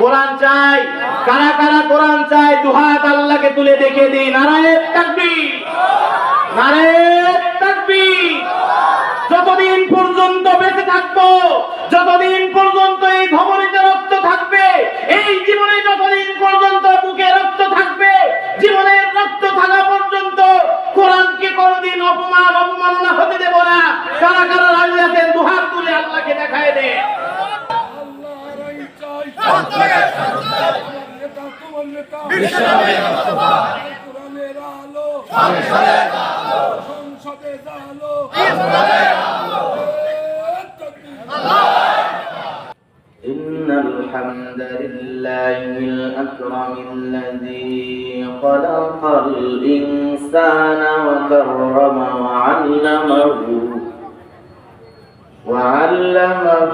কোরআন চাই, কারা কারা কোরআন চাই দুহাত আল্লাহকে তুলে দেখে দিই। নারায়ণ তাকবীর নারায়ণ তাকবীর। যতদিন পর্যন্ত বেঁচে থাকব, যতদিন পর্যন্ত এই ধমনীতে রক্ত থাকবে, এই জীবনে যতদিন পর্যন্ত বুকে রক্ত থাকবে জীবনের রক্ত থাকা পর্যন্ত কোরআনকে কোনদিন অপমান অপমাননা হতে দেব না। কারা কারা রাজি আছেন, দুহাত তুলে আল্লাহকে দেখায় দে সংসদে আলো إن الحمد لله الأكرم الذي خلق الإنسان وكرم وعلمه وعلمه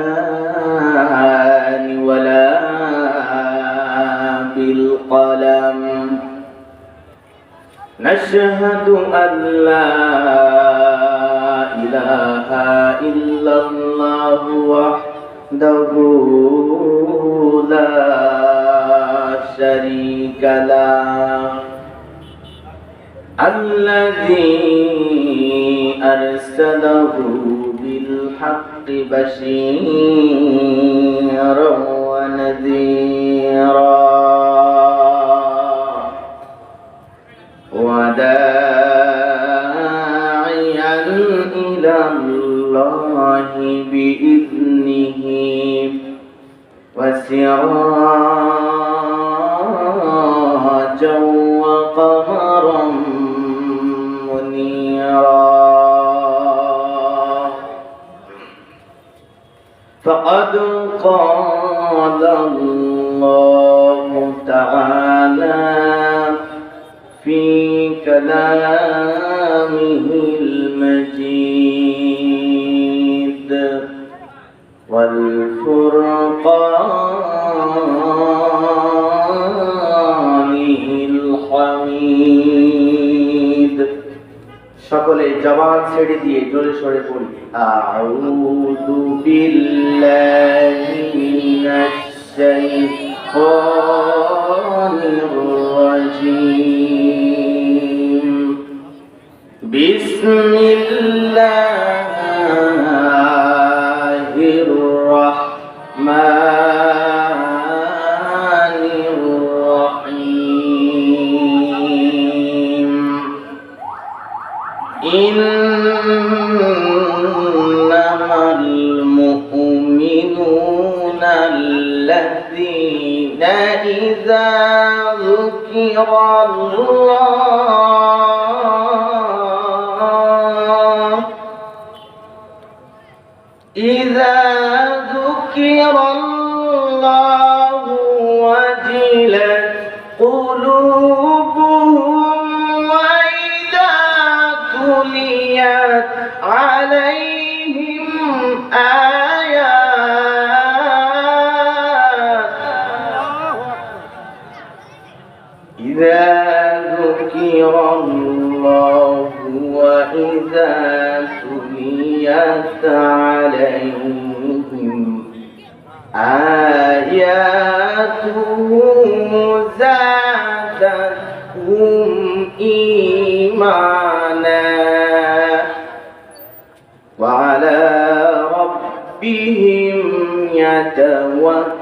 نشهد أن لا إله إلا الله وحده لا شريك له. الذي أرسله بالحق بشيرا ونذيرا. وداعيا إلى الله بإذنه. وسراجا وقمرا منيرا. فقد قال الله تعالى في كلامه المجيد والفرقانه الحميد সকলে জবান ছেড়ে দিয়ে জোরে সরে পড়ি আউযু বিল্লাহি মিনাশ শাইতানির রাজীম بسم الله الرحمن الرحيم. إنما المؤمنون الذين إذا ذكر الله إذا تليت عليهم آياته زادتهم إيمانا وعلى ربهم يتوكلون.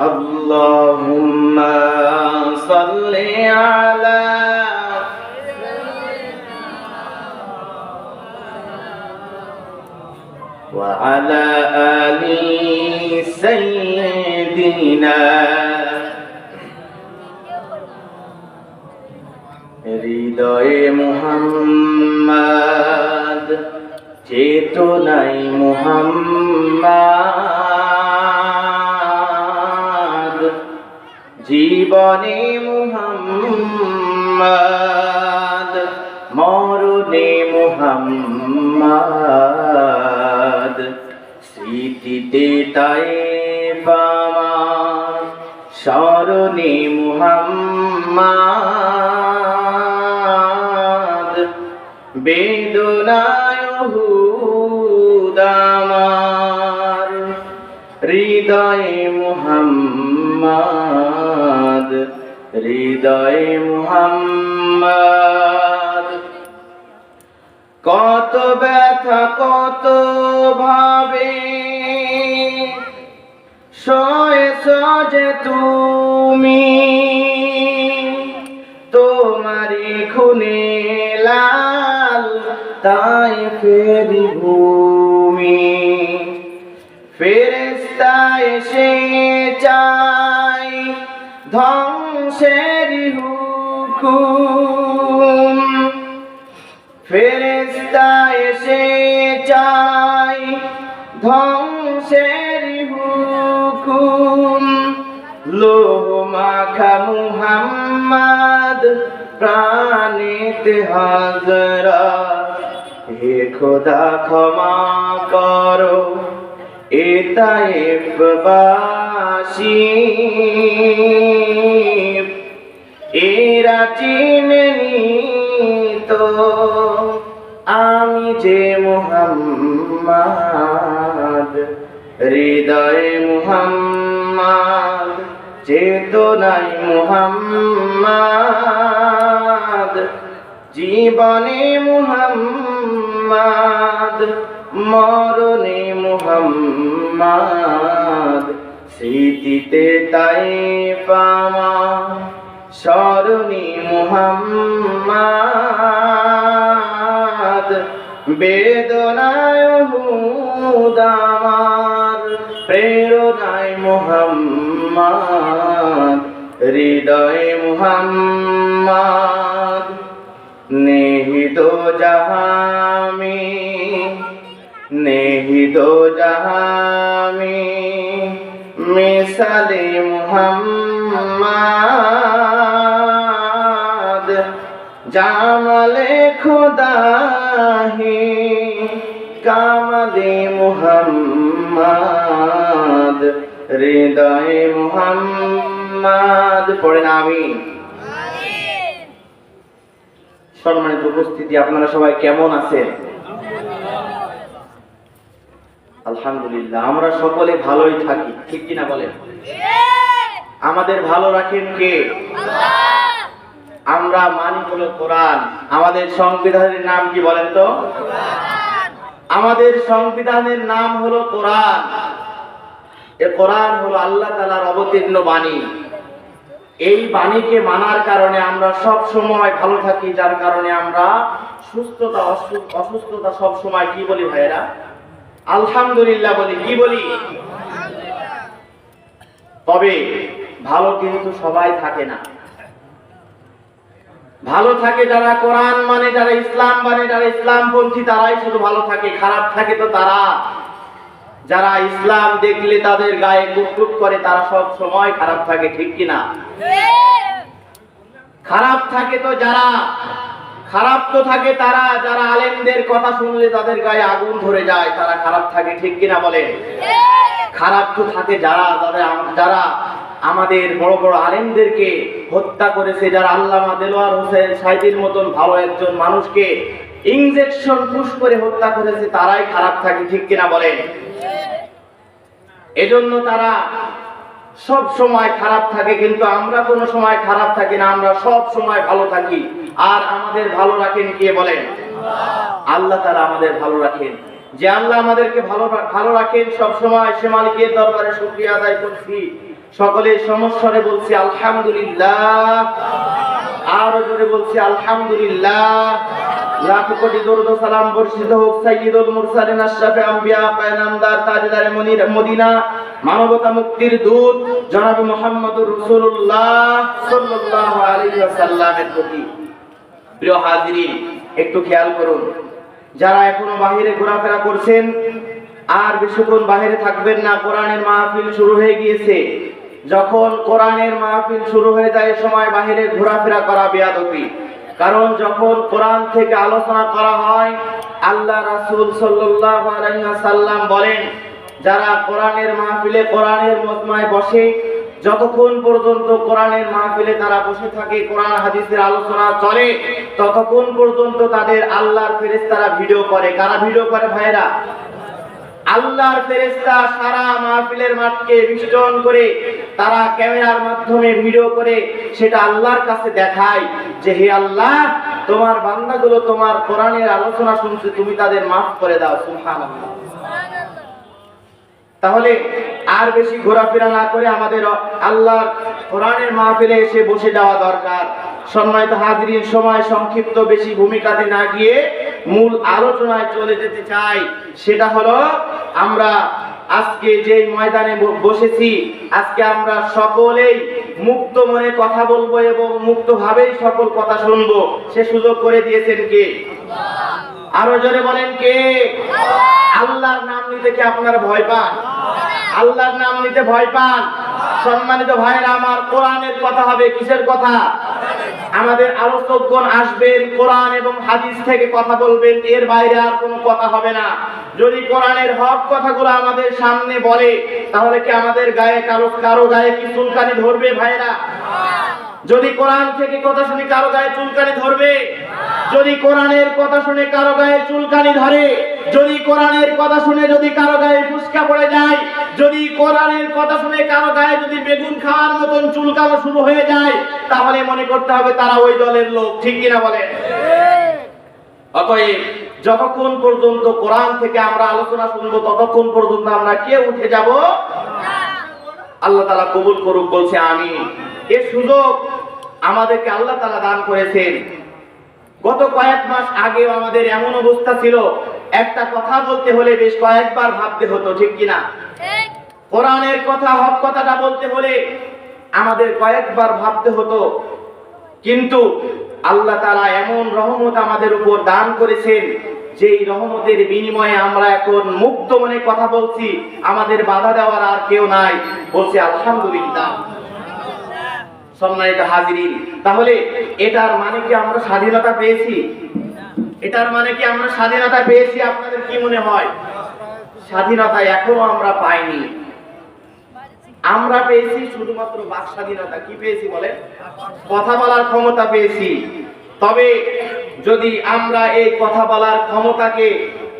اللهم صل على وعلى آل سيدنا হৃদয়ে মুহাম্মদ চেতনাই মুহাম্মদ জীবনে মুহাম্মদ মরণে মুহাম্মদ স্মৃতিতে তাই পামার স্মরণে মুহাম্মদ। বেদনায় হুদামার হৃদয়ে মুহাম্মদ। হৃদয়ে মুহাম্মদ। কত ব্যথা, কত ভাবে সয়ে সজে তুমি। তোমারি খুনে লাল, তাই ফেরি ভূমি। ফেরেস্তা এসে চাই ধ্বংসের হুকুম। ফেরেস্তা এসে চাই ধ্বংসের হুকুম। লোহ মাখা মুহাম্মদ প্রাণিত হাজরা। হে খোদা ক্ষমা করো এ তাইফবাসী এরা চিনেনি তো আমি যে মুহাম্মদ হৃদয়ে মুহাম্মদ চেতনাই মুহাম্মদ জীবনে মুহাম্মদ মরণে মুহাম্মদ স্মৃতিতে তাই পামা স্মরণী মুহাম্মদ বেদনায় হুদামার প্রেরণায় মুহাম্মদ হৃদয়ে মুহাম্মদ নেহিত জাহামি নেহিত জাহামি মিসালে মুহাম্মদ জামালে খুদাহি কামালে মুহাম্মদ হৃদয়ে মুহাম্মদ পড়েন আমি। সম্মানিত উপস্থিতি আপনারা সবাই কেমন আছেন? আলহামদুলিল্লাহ, আমরা সকলে ভালোই থাকি, ঠিক কিনা বলেন? আমাদের ভালো রাখেন কে? আমরা মানি হলো কোরআন। আমাদের সংবিধানের নাম কি বলেন তো? আমাদের সংবিধানের নাম হলো কোরআন। এ কোরআন হলো আল্লাহ তালার অবতীর্ণ বাণী। এই বাণীকে মানার কারণে আমরা সব সময় ভালো থাকি, যার কারণে আমরা সুস্থতা অসু- অসুস্থতা সব সময় কি বলি ভাইয়েরা? আলহামদুলিল্লাহ বলি, কি বলি? তবে ভালো কিন্তু সবাই থাকে না। ভালো থাকে যারা কোরআন মানে যারা ইসলাম মানে যারা ইসলামপন্থী তারাই শুধু ভালো থাকে, খারাপ থাকে তো তারা। যারা ইসলাম দেখলে তাদের গায়ে কুকুপ করে, তারা সব সময় খারাপ থাকে, ঠিক কিনা? খারাপ থাকে তো যারা। খারাপ তো থাকে তারা, যারা আলেমদের কথা শুনলে তাদের গায়ে আগুন ধরে যায়, তারা খারাপ থাকে, ঠিক কিনা বলেন? খারাপ তো থাকে যারা যারা যারা আমাদের বড় বড় আলেমদেরকে হত্যা করেছে, যারা আল্লামা দেলোয়ার হোসেন সাইদির মতন ভালো একজন মানুষকে ইঞ্জেকশন পুশ করে হত্যা করেছে, তারাই খারাপ থাকে, ঠিক কিনা বলেন? এজন্য তারা সব সময় খারাপ থাকে, কিন্তু আমরা কোনো সময় খারাপ থাকি না, আমরা সব সময় ভালো থাকি। আর আমাদের ভালো রাখেন কে বলেন? আল্লাহ তারা আমাদের ভালো রাখেন। যে আল্লাহ আমাদেরকে ভালো ভালো রাখেন, সব সময় সে মালিকের দরবারে শুকরিয়া আদায় করছি। সকলে সমস্যারে বলছি, আলহামদুলিল্লাহ। আরও জোরে বলছি, আলহামদুলিল্লাহ। লাখ কোটি দরুদ সালাম বর্ষিত হোক মুরসালিন, আশরাফে আম্বিয়া পায়নামদার তাজদারে মদিনা, মানবতা মুক্তির দূত জনাব মুহাম্মদুর রাসূলুল্লাহ সাল্লাল্লাহু আলাইহি ওয়াসাল্লামের প্রতি। প্রিয় হাজিরিন, একটু খেয়াল করুন, যারা এখনও বাহিরে ঘোরাফেরা করছেন, আর বেশিক্ষণ বাহিরে থাকবেন না, কোরআনের মাহফিল শুরু হয়ে গিয়েছে। যখন কোরআনের মাহফিল শুরু হয়ে যায় সময় বাহিরে ঘোরাফেরা করা বেয়াদবি। কারণ যখন কোরআন থেকে আলোচনা করা হয়, আল্লাহ রাসূল ওয়াসাল্লাম বলেন, যারা কোরআনের মাহফিলে কোরআনের মজমায় বসে, যতক্ষণ পর্যন্ত কোরআনের মাহফিলে তারা বসে থাকে, কোরআন হাদিসের আলোচনা চলে, ততক্ষণ পর্যন্ত তাদের আল্লাহর ফেরেশতারা ভিডিও করে। কারা ভিডিও করে ভাইরা আল্লাহর ফেরেশতা সারা মাহফিলের মাঠকে বিষ্টন করে তারা ক্যামেরার মাধ্যমে ভিডিও করে সেটা আল্লাহর কাছে দেখায় যে হে আল্লাহ, তোমার বান্দাগুলো তোমার কোরআনের আলোচনা শুনছে, তুমি তাদের মাফ করে দাও, সুবহানাল্লাহ। তাহলে আর বেশি ঘোরাফেরা না করে আমাদের আল্লাহর কোরআনের মাহফিলে এসে বসে যাওয়া দরকার। সম্মানিত হাজির সময় সংক্ষিপ্ত বেশি ভূমিকাতে না গিয়ে মূল আলোচনায় চলে যেতে চাই। সেটা হলো, আমরা আজকে যে ময়দানে বসেছি, আজকে আমরা সকলেই মুক্ত মনে কথা বলব এবং মুক্তভাবেই সকল কথা শুনব। সে সুযোগ করে দিয়েছেন কে? আরও জোরে বলেন কে? আল্লাহর নাম নিতে কি আপনারা ভয় পান? আল্লাহর নাম নিতে ভয় পান? সম্মানিত ভাইরা আমার কোরআনের কথা হবে কিসের কথা? আমাদের আলোচকগণ আসবেন কোরআন এবং হাদিস থেকে কথা বলবেন, এর বাইরে আর কোনো কথা হবে না। যদি কোরআনের হক কথাগুলো আমাদের সামনে বলে, তাহলে কি আমাদের গায়ে কারও কারও গায়ে কি চুলকানি ধরবে ভাইরা যদি কোরআন থেকে কথা শুনি কারও গায়ে চুলকানি ধরবে যদি কোরআনের কথা শুনে কারও গায়ে চুলকানি ধরে, যদি কোরআনের কথা শুনে যদি কারও গায়ে ফুসকা পড়ে যায়, যদি কোরআনের কথা শুনে কারও গায়ে যদি বেগুন খাওয়ার মতন চুলকানো শুরু হয়ে যায়, তাহলে মনে করতে হবে তারা ওই দলের লোক। ঠিক কিনা বলেন? অতএব যতক্ষণ পর্যন্ত কোরআন থেকে আমরা আলোচনা শুনব, ততক্ষণ পর্যন্ত আমরা কে উঠে যাব? আল্লাহ তালা কবুল করুক, বলছে আমি এ সুযোগ আমাদেরকে আল্লাহ তালা দান করেছেন। গত কয়েক মাস আগেও আমাদের এমন অবস্থা ছিল একটা কথা বলতে হলে বেশ কয়েকবার ভাবতে হতো ঠিক কিনা? কোরআনের কথা হক কথাটা বলতে হলে আমাদের কয়েকবার ভাবতে হতো। কিন্তু আল্লাহ তাআলা এমন রহমত আমাদের উপর দান করেছেন যেই রহমতের বিনিময়ে আমরা এখন মুক্ত মনে কথা বলছি আমাদের বাধা দেওয়ার আর কেউ নাই। বলছে আলহামদুলিল্লাহ। সম্মানিত হাজিরিন, তাহলে এটার মানে কি আমরা স্বাধীনতা পেয়েছি? এটার মানে কি আমরা স্বাধীনতা পেয়েছি? আপনাদের কি মনে হয়? স্বাধীনতা এখনও আমরা পাইনি। আমরা পেয়েছি শুধুমাত্র বাক স্বাধীনতা। কি পেয়েছি বলে কথা বলার ক্ষমতা পেয়েছি। তবে যদি আমরা এই কথা বলার ক্ষমতাকে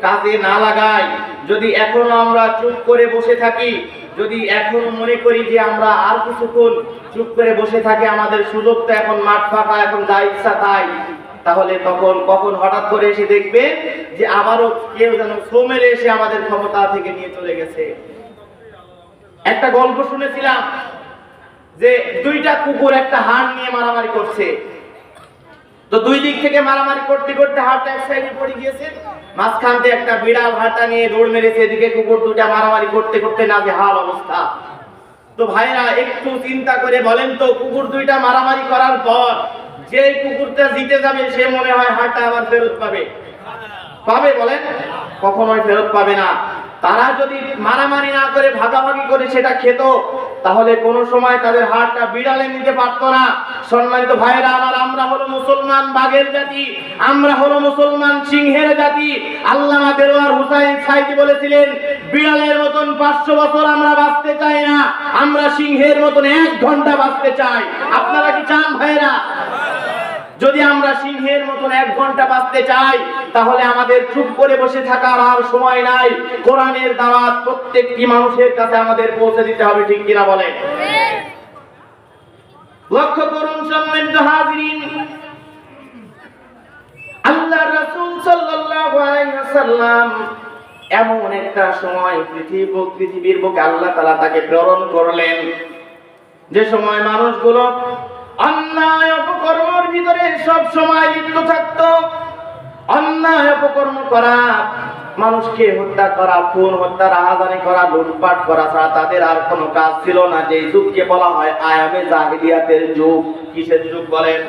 কাজে না লাগাই, যদি এখনও আমরা চুপ করে বসে থাকি যদি এখনও মনে করি যে আমরা আর কিছুক্ষণ চুপ করে বসে থাকি, আমাদের সুযোগ তো এখন মাঠ ফাঁকা, এখন যা ইচ্ছা তাই। তাহলে তখন, কখন হঠাৎ করে এসে দেখবে যে আবারও কেউ যেন সোমেরে এসে আমাদের ক্ষমতা থেকে নিয়ে চলে গেছে। একটা গল্প শুনেছিলাম যে দুইটা কুকুর একটা হাড় নিয়ে মারামারি করছে। তো দুই দিক থেকে মারামারি করতে করতে হাড়টা এক সাইডে পড়ে গিয়েছে। মাঝখান একটা বিড়াল হাড়টা নিয়ে দৌড় মেরেছে, এদিকে কুকুর দুটা মারামারি করতে করতে না যে হাল অবস্থা। তো ভাইরা, একটু চিন্তা করে বলেন তো, কুকুর দুইটা মারামারি করার পর যে কুকুরটা জিতে যাবে, সে মনে হয় হাড়টা আবার ফেরত পাবে। পাবে বলেন? কখনোই ফেরত পাবে না। তারা যদি মারামারি না করে ভাগাভাগি করে সেটা খেত, তাহলে কোনো সময় তাদের হাড়টা বিড়ালে নিতে পারতো না। সম্মানিত ভাইয়েরা, আমার আমরা হলো মুসলমান বাঘের জাতি, আমরা হলো মুসলমান সিংহের জাতি। আল্লামা দেওয়ার হুসাইন সাইদি বলেছিলেন, বিড়ালের মতন পাঁচশো বছর আমরা বাঁচতে চাই না, আমরা সিংহের মতন এক ঘণ্টা বাঁচতে চাই। আপনারা কি চান ভাইয়েরা? যদি আমরা সিংহের মতন এক ঘণ্টা বাঁচতে চাই, তাহলে আমাদের চুপ করে বসে থাকার আর সময় নাই। কোরআনের দাওয়াত প্রত্যেকটি মানুষের কাছে আমাদের পৌঁছে দিতে হবে, ঠিক কিনা বলেন? লক্ষ্য করুন সম্মানিত হাজিরিন। আল্লাহ রাসূল সাল্লাল্লাহু আলাইহি ওয়াসাল্লাম এমন একটা সময় পৃথিবী পৃথিবীর বুকে আল্লাহ তাআলা তাকে প্রেরণ করলেন। যে সময় মানুষগুলো অন্যায় অপকর্মের ভিতরে সব সময় লিপ্ত থাকত। অন্যায় অপকর্ম করা, মানুষকে হত্যা করা, খুন হত্যা রাহাজানি করা, লুটপাট করা ছাড়া তাদের আর কোনো কাজ ছিল না। যে যুগকে বলা হয় আয়ামে জাহিলিয়াতের যুগ, কিসের যুগ বলেন?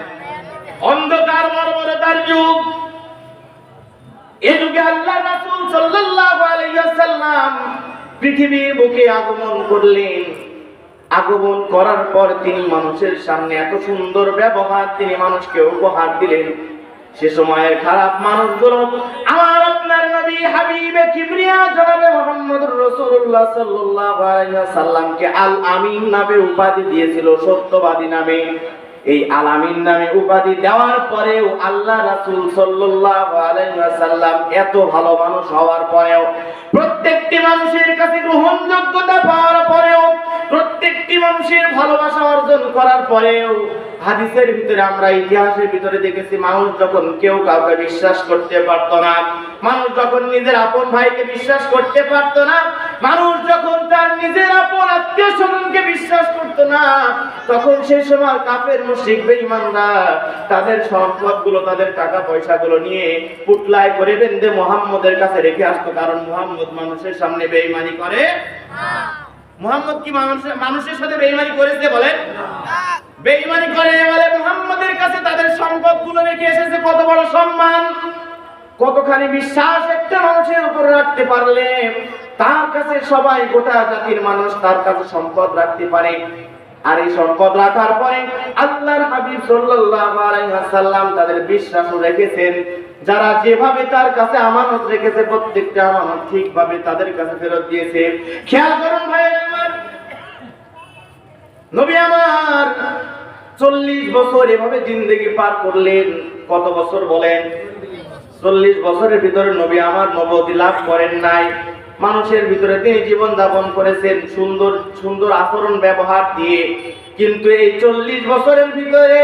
অন্ধকার বর্বরতার যুগ। এ যুগে আল্লাহ রাসূল সাল্লাল্লাহু আলাইহি ওয়াসাল্লাম পৃথিবীর বুকে আগমন করলেন। আগমন করার পর তিনি মানুষের সামনে এত সুন্দর ব্যবহার তিনি মানুষকে উপহার দিলেন। সে সময়ের খারাপ মানুষগুলো, আমার আপনার নবী হাবিবে কিবরিয়া জনাবে মুহাম্মদুর রাসূলুল্লাহ সাল্লাল্লাহু আলাইহি ওয়াসাল্লামকে আল আমিন নামে উপাধি দিয়েছিল, সত্যবাদী নামে। এই আলামিন নামে উপাধি দেওয়ার পরেও আল্লাহ রাসূল ওয়াসাল্লাম এত ভালো মানুষ হওয়ার পরেও প্রত্যেকটি মানুষের কাছে গ্রহণযোগ্যতা পাওয়ার পরেও প্রত্যেকটি মানুষের ভালোবাসা অর্জন করার পরেও হাদিসের ভিতরে আমরা ইতিহাসের ভিতরে দেখেছি, মানুষ যখন কেউ কাউকে বিশ্বাস করতে পারত না, মানুষ যখন নিজের আপন ভাইকে বিশ্বাস করতে পারত না মানুষ যখন তার নিজের আপন আত্মীয় স্বজনকে বিশ্বাস করত না তখন সেই সময় কাপের মুশরিক বেঈমানরা তাদের সম্পদগুলো তাদের টাকা পয়সাগুলো নিয়ে পুটলায় করে বেঁধে মুহাম্মদের কাছে রেখে আসতো। কারণ মুহাম্মদ মানুষের সামনে বেঈমানি করে মোহাম্মদ কি মানুষের মানুষের সাথে বেঈমানি করেছে বলেন? বেঈমানি করে বলে মোহাম্মদের কাছে তাদের সম্পদগুলো রেখে এসেছে। কত বড় সম্মান। কতখানি বিশ্বাস একটা মানুষের উপর রাখতে পারলে তার কাছে সবাই গোটা জাতির মানুষ তার কাছে সম্পদ রাখতে পারে। আর এই সম্পদ রাখার পরে আল্লাহর হাবিব ওয়াসাল্লাম তাদের বিশ্বাস রেখেছেন। যারা যেভাবে তার কাছে আমানত রেখেছে, প্রত্যেকটা আমানত ঠিকভাবে তাদের কাছে ফেরত দিয়েছে। খেয়াল করুন ভাই আমার। নবী আমার চল্লিশ বছর এভাবে জিন্দগি পার করলেন, কত বছর বলেন? চল্লিশ বছরের ভিতরে নবী আমার নবতি লাভ করেন নাই। মানুষের ভিতরে তিনি জীবন যাপন করেছেন সুন্দর সুন্দর আচরণ ব্যবহার দিয়ে। কিন্তু এই চল্লিশ বছরের ভিতরে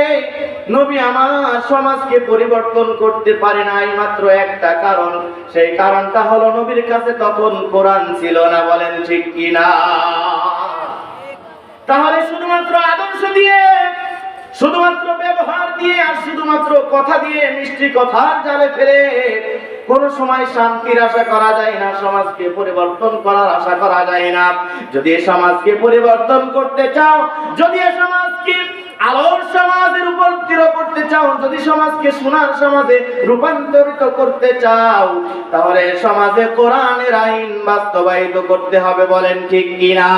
নবী আমার সমাজকে পরিবর্তন করতে পারে নাই মাত্র একটা কারণ। সেই কারণটা হলো নবীর কাছে তখন কোরআন ছিল না, বলেন ঠিক কিনা? তাহলে শুধুমাত্র আদর্শ দিয়ে, শুধুমাত্র ব্যবহার দিয়ে আর শুধুমাত্র কথা দিয়ে মিষ্টি কথার জালে ফেলে কোন সময় শান্তির আশা করা যায় না, সমাজকে পরিবর্তন করার আশা করা যায় না। যদি এ সমাজকে পরিবর্তন করতে চাও, যদি এ সমাজকে আলোর সমাজে রূপান্তরিত করতে চাও, যদি সমাজকে সোনার সমাজে রূপান্তরিত করতে চাও, তাহলে সমাজে কোরআনের আইন বাস্তবায়িত করতে হবে বলেন ঠিক কিনা।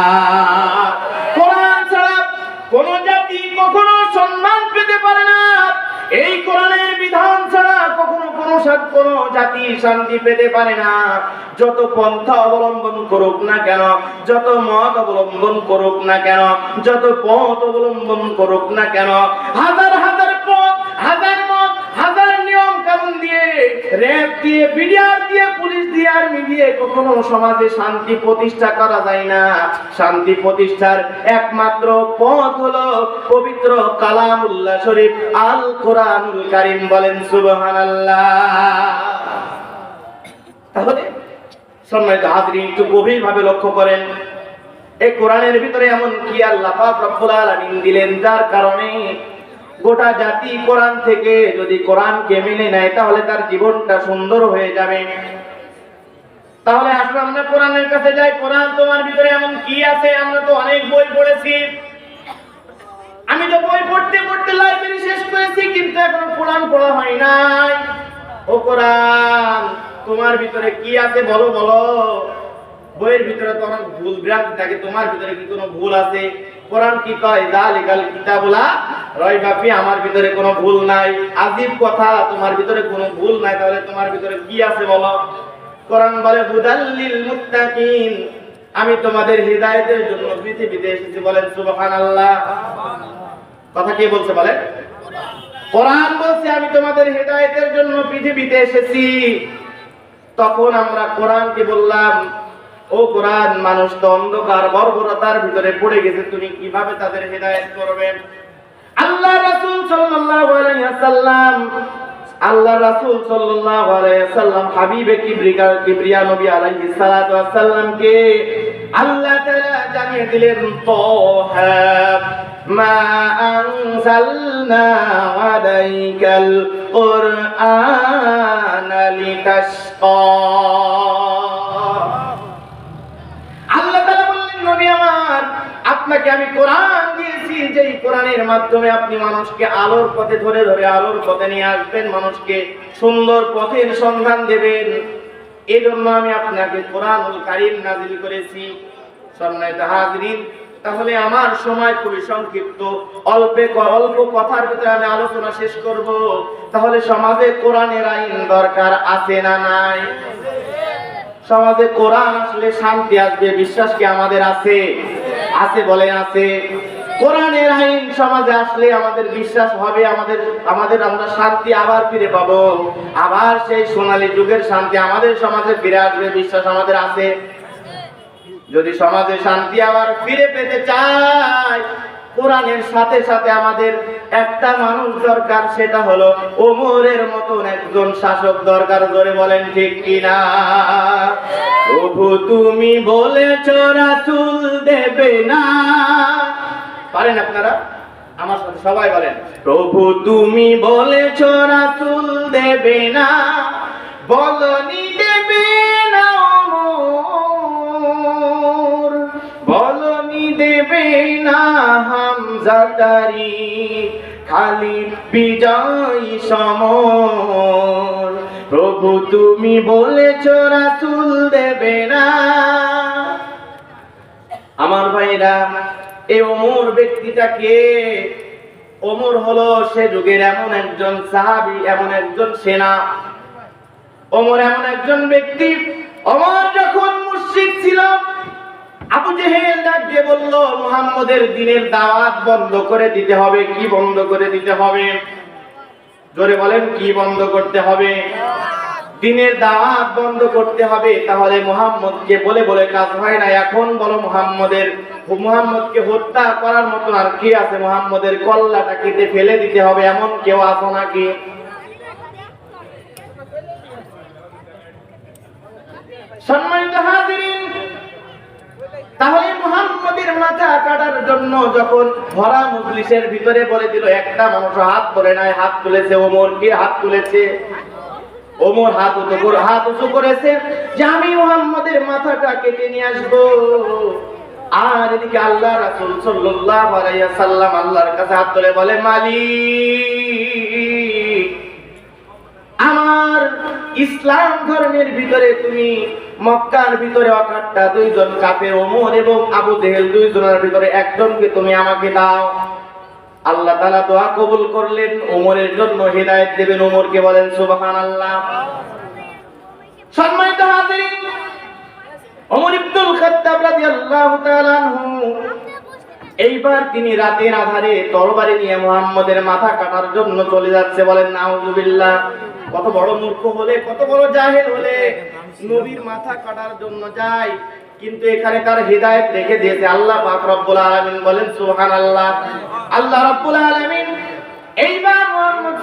সাত- কোন জাতি শান্তি পেতে পারে না। যত পন্থা অবলম্বন করুক না কেন, যত মত অবলম্বন করুক না কেন, যত পথ অবলম্বন করুক না কেন, হাজার হাজার পথ হাজার মত হাজার নিয়ম কানুন দিয়ে র্যাব দিয়ে, বিডিআর দিয়ে, পুলিশ দিয়ে আর্মি দিয়ে কখনো সমাজে শান্তি প্রতিষ্ঠা করা যায় না। শান্তি প্রতিষ্ঠার একমাত্র পথ হলো পবিত্র কালামুল্লাহ শরীফ আল কোরআনুল কারিম বলেন, সুবহানাল্লাহ। তাহলে সম্মানিত হাজরিন, একটু গভীর ভাবে লক্ষ্য করেন, এই কোরআনের ভিতরে এমন কি আল্লাহ পাক রব্বুল আলামিন দিলেন, যার কারণে গোটা জাতি কোরআন থেকে যদি কোরআনকে মেনে নেয়, তাহলে তার জীবনটা সুন্দর হয়ে যাবে। তাহলে আসলে আমরা কোরআনের কাছে যাই। কোরআন তোমার ভিতরে এমন কি আছে? আমরা তো অনেক বই পড়েছি। আমি তো বই পড়তে পড়তে লাইব্রেরি শেষ করেছি, কিন্তু এখনও কোরআন পড়া হয় নাই। ও কোরআন, তোমার ভিতরে কি আছে বলো বলো। বইয়ের ভিতরে তো অনেক ভুল ভ্রান্তি থাকে। তোমার ভিতরে কি কোনো ভুল আছে? কোরআন কি কয়? জালিকাল কিতাবুলা রয় বাপি আমার ভিতরে কোনো ভুল নাই। আজিব কথা, তোমার ভিতরে কোনো ভুল নাই, তাহলে তোমার ভিতরে কি আছে বলো? কোরআন বলে হুদাল্লিল মুত্তাকিন। আমি তোমাদের হৃদায়তের জন্য পৃথিবীতে এসেছি বলেন, সুবহানাল্লাহ। কথা কে বলছে বলে কোরআন বলছে, আমি তোমাদের হেদায়েতের জন্য পৃথিবীতে এসেছি। তখন আমরা কোরআনকে বললাম ও কোরআন মানুষ তো অন্ধকার, বর্বরতার ভিতরে পড়ে গেছে। তুমি কীভাবে তাদের হেদায়েত করবে? আল্লাহ রাসূল সাল্লাল্লাহু আলাইহি ওয়াসাল্লাম আল্লাহ রাসূল সাল্লাল্লাহু আলাইহি ওয়াসাল্লাম হাবিবে কিবরিকা, কিবরিয়া নবী আলাইহিস সালাতু ওয়াসাল্লামকে আল্লাহ তাআলা জানিয়ে দিলেন, তাহা মা আনজালনা আলাইকাল কুরআনা লিতাশকা আল্লাহ তাআলা বললেন নবী আমার আপনাকে আমি কোরআন দিয়েছি, যেই কোরআনের মাধ্যমে আপনি মানুষকে আলোর পথে ধরে ধরে আলোর পথে নিয়ে আসবেন, মানুষকে সুন্দর পথের সন্ধান দেবেন। এই জন্য আমি আপনাকে কোরআনুল কারীম নাজিল করেছি। তাহলে আমার সময় খুবই সংক্ষিপ্ত। অল্পে অল্প কথার ভিতরে আমি আলোচনা শেষ করব। তাহলে সমাজে কোরআনের আইন দরকার আছে না নাই? সমাজে কোরআন আসলে শান্তি আসবে, বিশ্বাস কি আমাদের আছে? আছে বলে আছে। কোরআনের আইন সমাজে আসলে আমাদের বিশ্বাস হবে, আমাদের আমাদের আমরা শান্তি আবার ফিরে পাবো। আবার সেই সোনালী যুগের শান্তি আমাদের সমাজে ফিরে আসবে, বিশ্বাস আমাদের আছে। যদি সমাজে শান্তি আবার ফিরে পেতে চাই কোরআনের সাথে সাথে আমাদের একটা মানুষ দরকার, সেটা হলো ওমরের মতন একজন শাসক দরকার ধরে বলেন ঠিক কিনা? প্রভু তুমি বলেছ রাসূল দেবে না। পারেন আপনারা? আমার সাথে সবাই বলেন। প্রভু তুমি বলেছ রাসূল দেবে না। বলনি দেবে হামজাদারি খালি বিজয় সমর। প্রভু, তুমি বলেছ রাসূল দেবে না। আমার ভাইরা এই ওমর ব্যক্তিটাকে ওমর হলো সে যুগের এমন একজন সাহাবী, এমন একজন সেনা। ওমর এমন একজন ব্যক্তি। অমর যখন মুশরিক ছিল আবু জেহেল ডাক বলল, মুহাম্মদের দিনের দাওয়াত বন্ধ করে দিতে হবে, কি বন্ধ করে দিতে হবে? জোরে বলেন, কি বন্ধ করতে হবে? দিনের দাওয়াত বন্ধ করতে হবে, তাহলে মুহাম্মদকে বলে বলে কাজ হয় না। এখন বলো মুহাম্মদের, মুহাম্মদকে হত্যা করার মতো আর কি আছে? মুহাম্মদের কল্লাটা কেটে ফেলে দিতে হবে, এমন কেউ আছো নাকি? সম্মানিত হাজিরিন তাহলে মুহাম্মদের মাথা কাটার জন্য যখন ভরা মজলিসের ভিতরে বলে দিল, একটা মানুষ হাত ধরে নাই, হাত তুলেছে ওমর। কে হাত তুলেছে? ওমর হাত উঁচু করে হাত উঁচু করেছে। যে আমি মোহাম্মদের মাথাটা কেটে নিয়ে আসব। আর এদিকে আল্লাহ রাসূল সাল্লাল্লাহু আলাইহি সাল্লাম আল্লাহর কাছে হাত তুলে বলে, মালিক আমার ইসলাম ধর্মের ভিতরে তুমি মক্কার ভিতরে অকাট্টা দুইজন কাফের ওমর এবং আবু জেহেল দুইজনের ভিতরে একজনকে তুমি আমাকে দাও। আল্লাহ তালা দোয়া কবুল করলেন, ওমরের জন্য হেদায়েত দেবেন। ওমরকে বলেন, সুবহানাল্লাহ। সম্মানিত হাজিরিন, ওমর এইবার তিনি রাতের আধারে তরবারি নিয়ে মুহাম্মদের মাথা কাটার জন্য চলে যাচ্ছে বলেন, নাউজুবিল্লাহ। কত বড় মূর্খ হলে, কত বড় জাহেল হলে নবীর মাথা কাটার জন্য যায়। কিন্তু এখানে তার হৃদায়ত রেখে দিয়েছে আল্লাহ পাক রব্বুল আলামিন বলেন সুহান আল্লাহ আল্লাহ রব্বুল আলামিন এইবার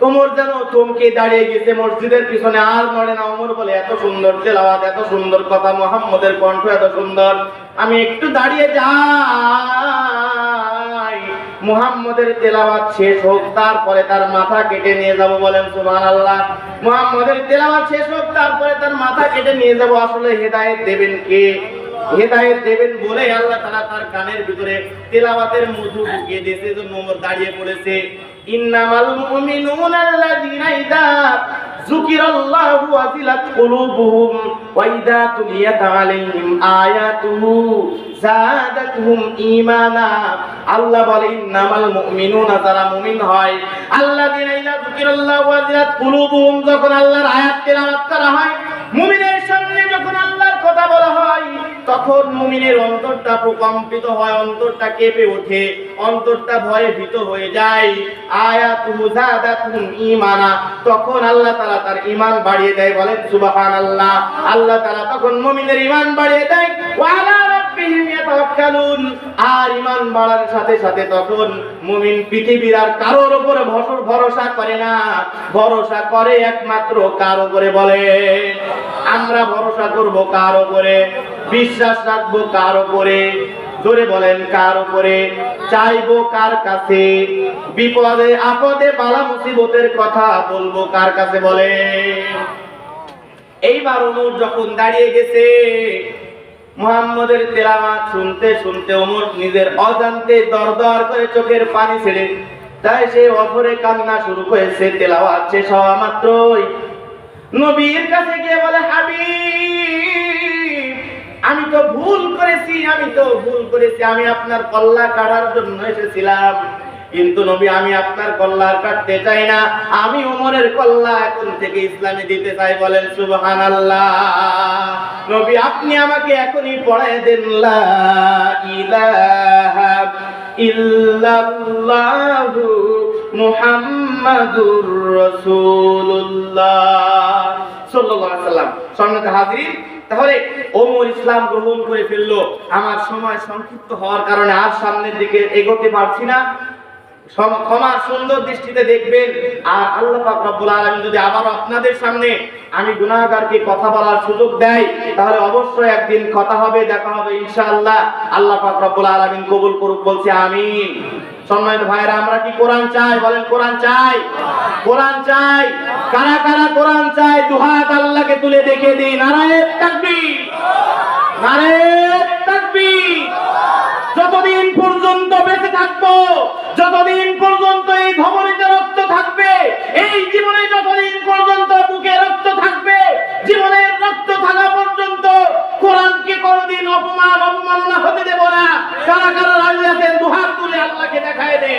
কোমর যেন চমকে দাঁড়িয়ে গেছে মসজিদের পিছনে। আর নড়ে না ওমর বলে, এত সুন্দর তেলাওয়াত, এত সুন্দর কথা, মোহাম্মদের কণ্ঠ এত সুন্দর। আমি একটু দাঁড়িয়ে যাই। মুহাম্মদের তেলাওয়াত শেষ হোক, তারপরে তার মাথা কেটে নিয়ে যাব বলেন সুবহানাল্লাহ। মুহাম্মদের তেলাওয়াত শেষ হোক, তারপরে তার মাথা কেটে নিয়ে যাব। আসলে হেদায়েত দেবেন কে? হেদায়েত দেবেন বলে আল্লাহ তাআলা তার কানের ভিতরে তেলাওয়াতের মধু ঢুকিয়ে দিয়েছে। জন্য ওমর দাঁড়িয়ে পড়েছে। ইন্নামাল যুকিরাল্লাহু ওয়াজিলাত কুলুবুহুম ওয়া তুলিয়াত আলাইহিম আয়াতুহু যাদাতুহুম ঈমানা। আল্লাহ বলে, ইন্নামাল মুমিনুনা যারা মুমিন হয়, আল্লাযিনা যুকিরাল্লাহু ওয়াজিলাত কুলুবুহুম যখন আল্লাহর আয়াত তেলাওয়াত করা হয়, মুমিনের সামনে যখন আল্লাহর কথা বলা হয় তখন মুমিনের অন্তরটা প্রকম্পিত হয়, অন্তরটা কেঁপে ওঠে, অন্তরটা ভয়ে ভীত হয়ে যায়। আয়াতু মুজাদাতুম ঈমানা। তখন আল্লাহ তাআলা তার ঈমান বাড়িয়ে দেয়, বলেন, সুবহানাল্লাহ। আল্লাহ তাআলা তখন মুমিনের ঈমান বাড়িয়ে দেয়, ওয়া আলা রাব্বিহিম ইয়াতাওয়াক্কালুন। আর ঈমান বাড়ার সাথে সাথে তখন মুমিন পৃথিবীর আর কারোর উপরে ভরসা করে না। ভরসা করে একমাত্র কার উপরে বলে। আমরা ভরসা করব কার উপরে। বিশ্বাস রাখব কার উপরে? জোরে বলেন, কার উপরে? চাইব কার কাছে? বিপদে, আপদে, বালা মুসিবতের কথা বলব কার কাছে বলে এইবার ওমর যখন দাঁড়িয়ে গেছে, মুহাম্মদের তেলাওয়াত শুনতে শুনতে ওমর নিজের অজান্তে দরদর করে চোখের পানি ছেড়ে তাই সে অপরে কান্না শুরু করেছে, তেলাওয়াত শেষ হওয়া মাত্রই। নবীর কাছে গিয়ে বলে, হাবিব! আমি তো ভুল করেছি, আমি তো ভুল করেছি, আমি আপনার কল্লা কাটার জন্য এসেছিলাম। কিন্তু নবী, আমি আপনার কল্লা কাটতে চাই না। আমি ওমরের কল্লা এখন থেকে ইসলামে দিতে চাই বলেন, সুবহানাল্লাহ। নবী, আপনি আমাকে এখনই পড়ায় দেন, লা ইলাহা মুহাম্মাদুর রাসূলুল্লাহ। সাল্লাল্লাহু আলাইহি সাল্লাম সম্মানিত হাজিরিন তাহলে ওমর ইসলাম গ্রহণ করে ফেলল। আমার সময় সংক্ষিপ্ত হওয়ার কারণে আর সামনের দিকে এগোতে পারছি না। ক্ষমার সুন্দর দৃষ্টিতে দেখবেন। আর আল্লাহ পাক রব্বুল আলামিন যদি আবারও আপনাদের সামনে আমি গুনাহগারকে কথা বলার সুযোগ দেয়, তাহলে অবশ্যই একদিন কথা হবে, দেখা হবে ইনশাআল্লাহ। আল্লাহ পাক রব্বুল আলামিন কবুল করুক, বলছি আমিন। সম্মানিত ভাইরা আমরা কি কোরআন চাই? বলেন, কোরআন চাই। কোরআন চাই। কারা কারা কোরআন চাই দুহাত আল্লাহকে তুলে দেখে দিই। নারায়ণ তাকবীর। নারায়ণ তাকবীর। যতদিন পর্যন্ত বেঁচে থাকব, যতদিন পর্যন্ত এই ধমনীতে রক্ত থাকবে, এই জীবনে যতদিন পর্যন্ত বুকে রক্ত থাকবে পর্যন্ত কোরআনকে কোনদিন অপমান অপমাননা হতে দেব না। কারা কারা রাজি আছেন, দুহাত তুলে আল্লাহকে দেখায় দে